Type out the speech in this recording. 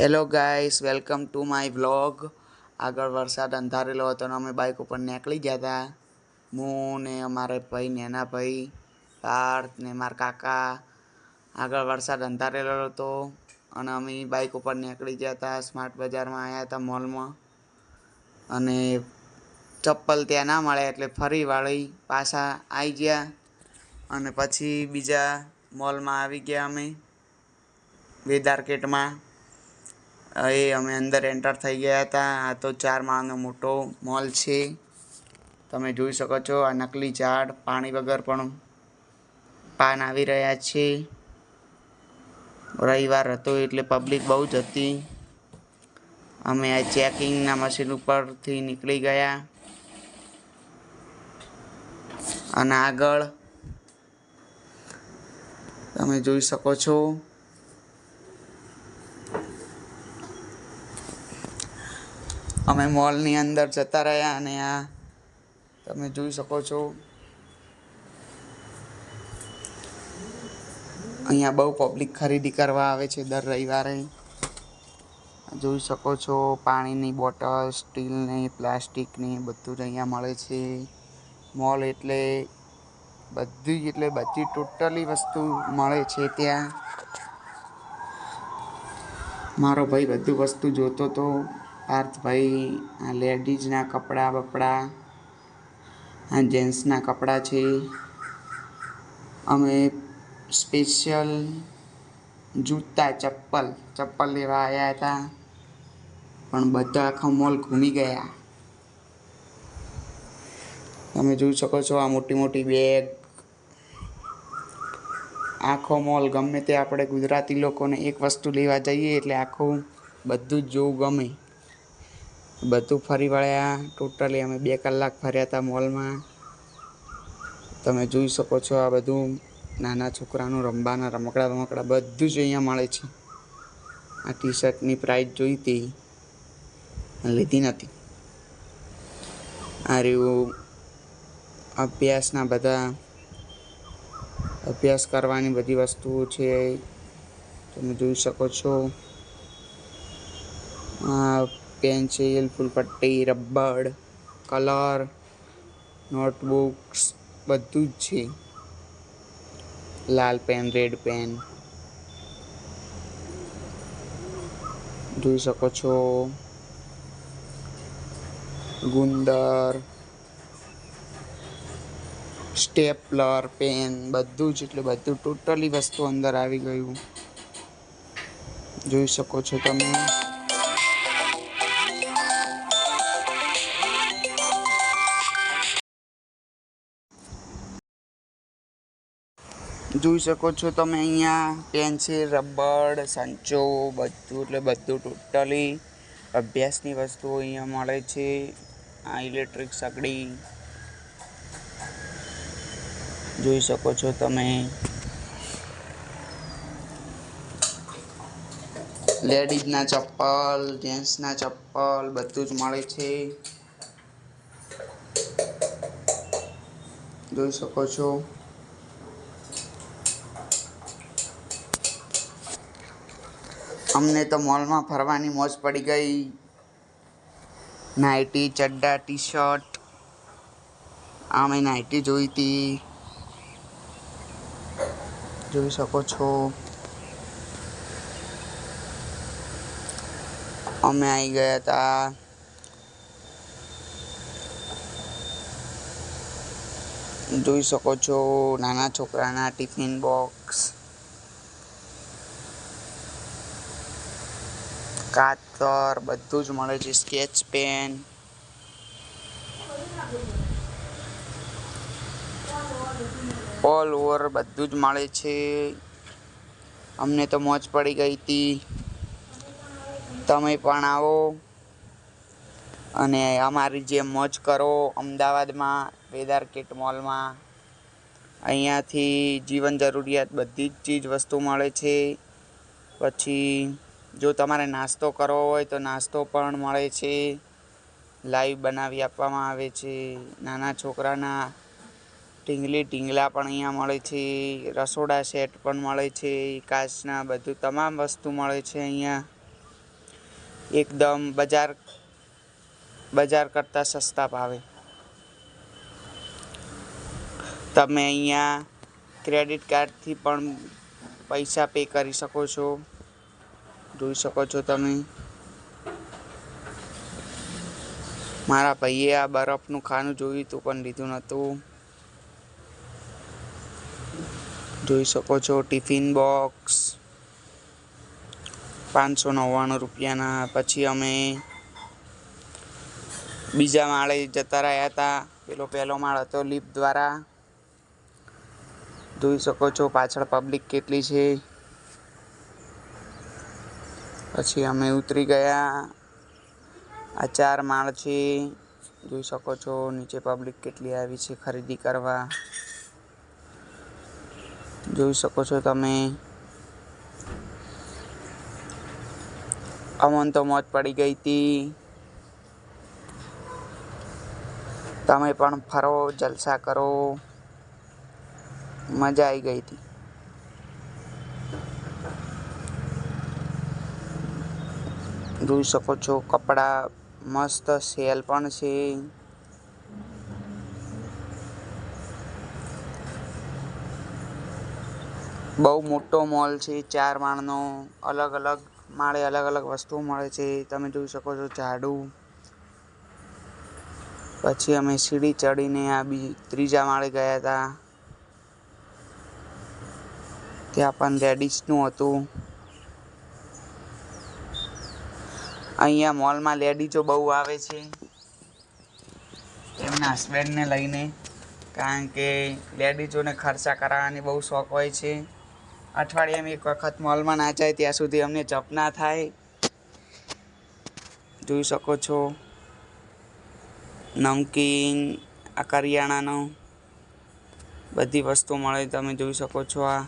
Hello guys welcome to my vlog આગળ વરસાદ અંધારેલો હતો અને અમે બાઇક ઉપર નીકળી ગયા હતા હું ને અમારે ભાઈ નેના ભાઈ, પાર્થ ને મારા કાકા. આગળ વરસાદ અંધારેલો હતો અને અમે બાઇક ઉપર નીકળી ગયા હતા સ્માર્ટ બજારમાં આવ્યા હતા મોલમાં અને ચપ્પલ ત્યાં ના મળે એટલે ફરી વાળી પાછા આવી ગયા. અને પછી બીજા મોલમાં આવી ગયા અમે, વેદાર્કેટમાં. એ અમે અંદર એન્ટર થઈ ગયા હતા. આ તો ચાર માળનો મોટો મોલ છે. તમે જોઈ શકો છો આ નકલી ઝાડ, પાણી વગર પણ પાન આવી રહ્યા છે. રવિવાર હતો એટલે પબ્લિક બહુ જ હતી. અમે આ ચેકિંગના મશીન ઉપરથી નીકળી ગયા. અને આગળ તમે જોઈ શકો છો અમે મોલની અંદર જતા રહ્યા અને આ તમે જોઈ શકો છો. અહીંયા બહુ પબ્લિક ખરીદી કરવા આવે છે દર રવિવારે. જોઈ શકો છો પાણીની બોટલ, સ્ટીલની, પ્લાસ્ટિકની બધું જ અહીંયા મળે છે. મોલ એટલે બધી એટલે બધી ટોટલી વસ્તુ મળે છે ત્યાં. મારો ભાઈ બધું વસ્તુ જોતો તો પાર્થભાઈ આ લેડીઝના કપડાં, બપડા, આ જેન્ટ્સના કપડાં છે. અમે સ્પેશિયલ જૂતા, ચપ્પલ ચપ્પલ લેવા આવ્યા હતા, પણ બધા આખો મોલ ઘૂમી ગયા. તમે જોઈ શકો છો આ મોટી મોટી બેગ. આખો મોલ ગમે તે આપણે ગુજરાતી લોકોને એક વસ્તુ લેવા જઈએ એટલે આખું બધું જ જોવું ગમે. બધું ફરી વળ્યા. ટોટલી અમે બે કલાક ફર્યા હતા મોલમાં તમે જોઈ શકો છો આ બધું નાના છોકરાનું રમવાના રમકડા રમકડા બધું જ અહીંયા મળે છે. આ ટી શર્ટની પ્રાઇસ જોઈ હતી લીધી નથી. આ રહ્યું અભ્યાસના બધા, અભ્યાસ કરવાની બધી વસ્તુઓ છે. તમે જોઈ શકો છો. આ પેન્સિલ ફૂલપટ્ટી, રબર, કલર, નોટબુક્સ, બધું જ છે. લાલ પેન, રેડ પેન. જોઈ શકો છો. ગુંદર, સ્ટેપલર પેન, બધું જ એટલે બધું ટોટલી વસ્તુ અંદર આવી ગયું. જોઈ શકો છો તમે. જોઈ શકો છો તમે અહીંયા. પેન્સિલ રબર, સંચો, બધું, એટલે બધું ટોટલી અભ્યાસની વસ્તુઓ અહીંયા મળે છે. આ ઇલેક્ટ્રિક સગડી જોઈ શકો છો તમે. લેડીઝના ચપ્પલ જેન્ટ્સના ચપ્પલ, બધું જ મળે છે. જોઈ શકો છો. અમને તો મોલમાં ફરવાની મોજ પડી ગઈ. નાઇટી, ચડ્ડા ટી શર્ટ અમે નાઇટી જોઈ હતી જોઈ શકો છો. અમે આવી ગયા હતા જોઈ શકો છો નાના છોકરાના ટિફિન બોક્સ. કાતર, બધું જ મળે છે, સ્કેચ પેન. ઓલ ઓવર બધું જ મળે છે. અમને તો મોજ પડી ગઈ હતી. તમે પણ આવો. અને અમારી જે મોજ કરો અમદાવાદમાં વેદારકેટ મોલમાં. અહીંયાથી જીવન જરૂરિયાત બધી જ ચીજ વસ્તુ મળે છે. પછી જો તમારે નાસ્તો કરવો હોય તો નાસ્તો પણ મળે છે. લાઈવ બનાવી આપવામાં આવે છે. નાના છોકરાના ઢીંગલી ઢીંગલા પણ અહીંયા મળે છે. રસોડા સેટ પણ મળે છે. કાચના બધું તમામ વસ્તુ મળે છે અહીંયા. એકદમ બજાર બજાર કરતાં સસ્તા ભાવે. તમે અહીંયા ક્રેડિટ કાર્ડથી પણ પૈસા પે કરી શકો છો. જોઈ શકો છો તમે. મારા ભાઈએ આ બરફનું ખાનું જોયું હતું પણ લીધું નહોતું. જોઈ શકો છો, ટિફિન બોક્સ, પાંચસો નવ્વાણું રૂપિયાના. પછી અમે બીજા માળે જતા રહ્યા હતા. પેલો પહેલો માળ હતો લિફ્ટ દ્વારા. જોઈ શકો છો પાછળ પબ્લિક કેટલી છે. પછી અમે ઉતરી ગયા. આ ચાર માળ છે. જોઈ શકો છો નીચે પબ્લિક કેટલી આવી છે ખરીદી કરવા. જોઈ શકો છો તમે. અમન તો મોજ પડી ગઈ હતી. તમે પણ ફરો, જલસા કરો. મજા આવી ગઈ હતી. જોઈ શકો છો. કપડાં મસ્ત સેલ પણ છે. બહુ મોટો મોલ છે. ચાર માળનો અલગ અલગ માળે અલગ અલગ વસ્તુઓ મળે છે. તમે જોઈ શકો છો ઝાડુ. પછી અમે સીડી ચડીને આ બી ત્રીજા માળે ગયા હતા ત્યાં પણ લેડીઝનું હતું. અહીંયા મોલમાં લેડીઝો બહુ આવે છે. એમના હસબન્ડને લઈને, કારણ કે લેડીઝોને ખર્ચા કરાવવાની બહુ શોખ હોય છે. અઠવાડિયામાં એક વખત મોલમાં ના જાય, ત્યાં સુધી અમને જપ ના થાય. જોઈ શકો છો. નમકીન, આ કરિયાણાનો બધી વસ્તુ મળે, તમે જોઈ શકો છો આ.